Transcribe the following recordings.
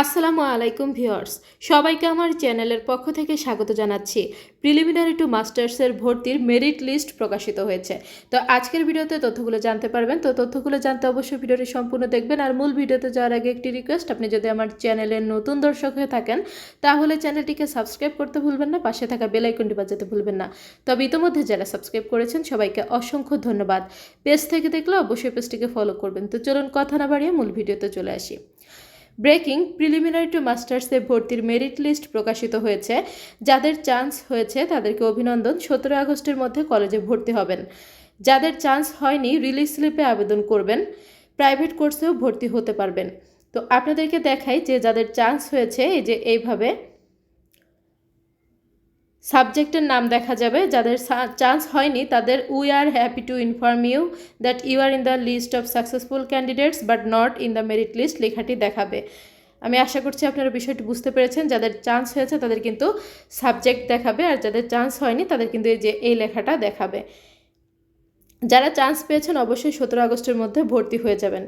আসসালামু আলাইকুম ভিউয়ার্স, সবাইকে আমার চ্যানেলের পক্ষ থেকে স্বাগত জানাচ্ছি। প্রিলিমিনারি টু মাস্টার্সের ভর্তির মেরিট লিস্ট প্রকাশিত হয়েছে। তো আজকের ভিডিওতে তথ্যগুলো জানতে পারবেন। তো তথ্যগুলো জানতে অবশ্যই ভিডিওটি সম্পূর্ণ দেখবেন। আর মূল ভিডিওতে যাওয়ার আগে একটি রিকোয়েস্ট আপনি যদি আমার চ্যানেলের নতুন দর্শক হয়ে থাকেন, তাহলে চ্যানেলটিকে সাবস্ক্রাইব করতে ভুলবেন না, পাশে থাকা বেল আইকনটি বাজাতে ভুলবেন না। তবে ইতোমধ্যে যারা সাবস্ক্রাইব করেছেন, সবাইকে অসংখ্য ধন্যবাদ। পেজ থেকে দেখলে অবশ্যই পেজটিকে ফলো করবেন। তো চলুন কথা না বাড়িয়ে মূল ভিডিওতে চলে আসি। ব্রেকিং প্রিলিমিনারি টু মাস্টার্সে ভর্তির মেরিট লিস্ট প্রকাশিত হয়েছে। যাদের চান্স হয়েছে, তাদেরকে অভিনন্দন। সতেরো আগস্টের মধ্যে কলেজে ভর্তি হবেন। যাদের চান্স হয়নি, রিলিজ স্লিপে আবেদন করবেন। প্রাইভেট কোর্সেও ভর্তি হতে পারবেন। তো আপনাদেরকে দেখাই যে যাদের চান্স হয়েছে, এই যে এইভাবে সাবজেক্টের নাম দেখা যাবে, যাদের চান্স হয়নি, তাদের we are happy to inform you that you are in the list of successful candidates but not in the merit list লেখাটি দেখাবে। আমি আশা করছি আপনারা বিষয়টি বুঝতে পেরেছেন, যাদের চান্স হয়েছে তাদের কিন্তু সাবজেক্ট দেখাবে আর যাদের চান্স হয়নি তাদের কিন্তু এই যে, এই লেখাটা দেখাবে। যারা চান্স পেয়েছেন অবশ্যই সতেরো আগস্টের মধ্যে ভর্তি হয়ে যাবেন।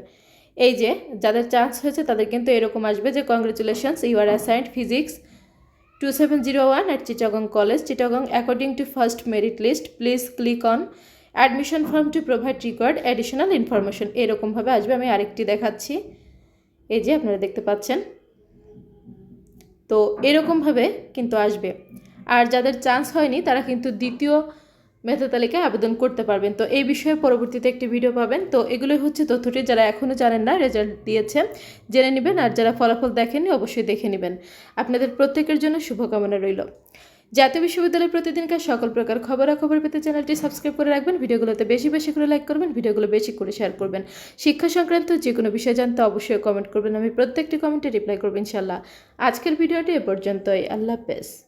এই যে, যাদের চান্স হয়েছে তাদের কিন্তু এরকম আসবে যে congratulations you are assigned physics to seven zero one at Chittagong college Chittagong according to first merit list please click on admission form to provide required additional information এরকমভাবে আসবে, আমি আরেকটি দেখাচ্ছি। এই যে আপনারা দেখতে পাচ্ছেন। তো এরকমভাবে কিন্তু আসবে। আর যাদের চান্স হয়নি, তারা কিন্তু দ্বিতীয় মেধা তালিকায় আবেদন করতে পারবেন। তো এই বিষয়ে পরবর্তীতে একটি ভিডিও পাবেন। তো এগুলোই হচ্ছে তথ্যটি যারা এখনও জানেন না রেজাল্ট দিয়েছে, জেনে নেবেন। আর যারা ফলাফল দেখেননি, অবশ্যই দেখে নেবেন। আপনাদের প্রত্যেকের জন্য শুভকামনা রইল। জাতীয় বিশ্ববিদ্যালয়ের প্রতিদিনকার সকল প্রকার খবরাখবর পেতে চ্যানেলটি সাবস্ক্রাইব করে রাখবেন। ভিডিওগুলোতে বেশি বেশি করে লাইক করবেন, ভিডিওগুলো বেশি করে শেয়ার করবেন। শিক্ষা সংক্রান্ত যে কোনো বিষয় জানতে অবশ্যই কমেন্ট করবেন। আমি প্রত্যেকটি কমেন্টে রিপ্লাই করব ইনশাল্লাহ আজকের ভিডিওটি এ পর্যন্তই। আল্লাহ হাফেজ।